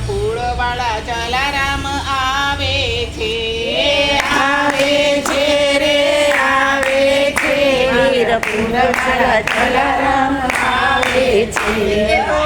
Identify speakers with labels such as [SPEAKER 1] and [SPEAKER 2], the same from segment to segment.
[SPEAKER 1] ફૂળવાળા જલારામ આવે છે.
[SPEAKER 2] આવે છે રે આવે છે. વીર ફૂલવાળા જલારામ આવે છે.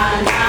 [SPEAKER 2] na na